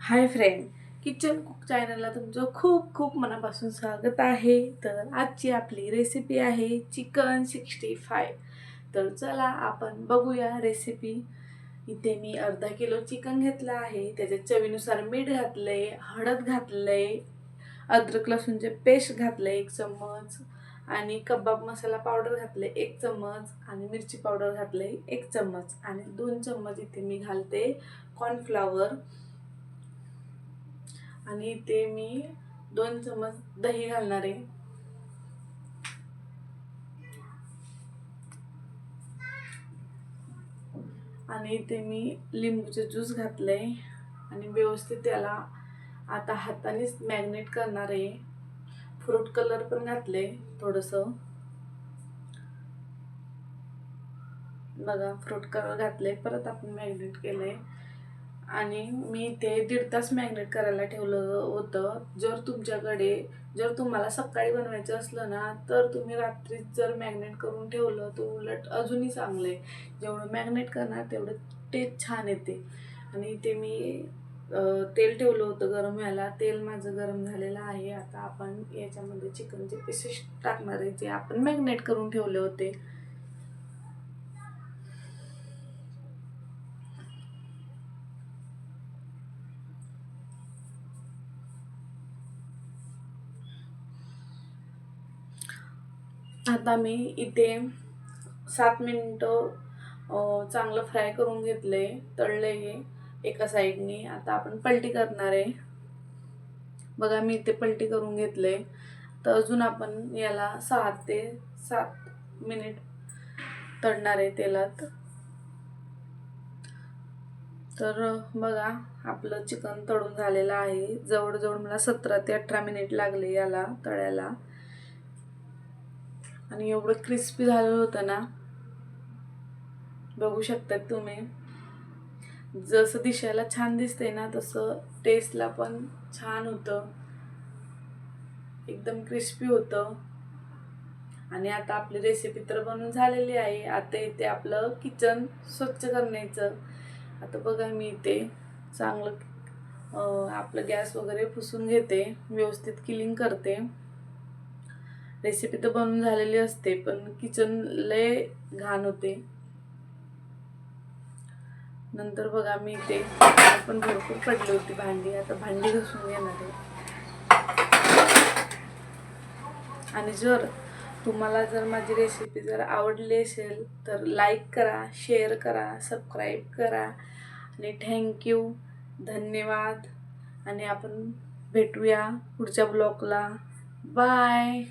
Hi friend kitchen cook चॅनलला तुमचं खूप खूप मनापासून स्वागत आहे. तर आजची आपली रेसिपी आहे चिकन सिक्स्टी फाय तर चला आपण बघूया रेसिपी इथे मी अर्धा किलो चिकन घेतलं आहे. त्याच्या चवीनुसार मीठ घातलंय हळद घातलंय अद्रक लसूणचे पेस्ट घातलं एक चम्मच आणि कबाब मसाला पावडर घातले एक चम्मच आणि मिरची पावडर घातले एक चम्मच आणि दोन चम्मच इथे मी घालते कॉर्नफ्लावर आणि ते मी दोन चम्मच दही घालणार आहे. आणि इथे मी लिंबूचे ज्यूस घातले आणि व्यवस्थित त्याला आता हातानेच मॅग्नेट करणार आहे. फ्रूट कलर पण घातले थोडंसं. बघा फ्रूट कलर घातले परत आपण मॅग्नेट केलंय. आणि मी ते दीड तास मॅग्नेट करायला ठेवलं होतं. जर तुमच्याकडे जर तुम्हाला सकाळी बनवायचं असलं ना तर तुम्ही रात्रीच जर मॅग्नेट करून ठेवलं तर उलट अजूनही चांगलं आहे जेवढं मॅग्नेट करणार तेवढं टेस्ट छान येते. आणि ते मी तेल ठेवलं होतं गरम व्हायला. तेल माझं गरम झालेलं आहे. आता आपण याच्यामध्ये चिकनचे पीसेस टाकणार आहे जे आपण मॅग्नेट करून ठेवले होते. आता मी इथे सात मिनटं चांगलं फ्राय करून घेतले तळले हे एका साईडने. आता आपण पलटी करणार आहे. बघा मी इथे पलटी करून घेतले तर अजून आपण याला सहा ते सात मिनिट तळणार आहे तेलात. तर बघा आपलं चिकन तळून झालेलं आहे. जवळजवळ मला सतरा ते अठरा मिनिट लागले याला तळायला. आणि एवढं क्रिस्पी झालं होतं ना बघू शकतात तुम्ही. जसं दिसायला छान दिसते ना तसं टेस्टला पण छान होतं. एकदम क्रिस्पी होतं. आणि आता आपली रेसिपी तर बनवून झालेली आहे. आता इथे आपलं किचन स्वच्छ करण्याचं. आता बघा मी इथे चांगलं आपलं गॅस वगैरे पुसून घेते. व्यवस्थित किलिंग करते. रेसिपी तर बनून झालेली असते पण किचन लय घाण होते. नंतर बघा मी ते पण भरपूर पडली होती भांडी आता भांडी घासून घेणार आहे. आणि जर तुम्हाला जर माझी रेसिपी जर आवडली असेल तर लाईक करा शेअर करा सबस्क्राईब करा. आणि थँक्यू धन्यवाद. आणि आपण भेटूया पुढच्या ब्लॉगला बाय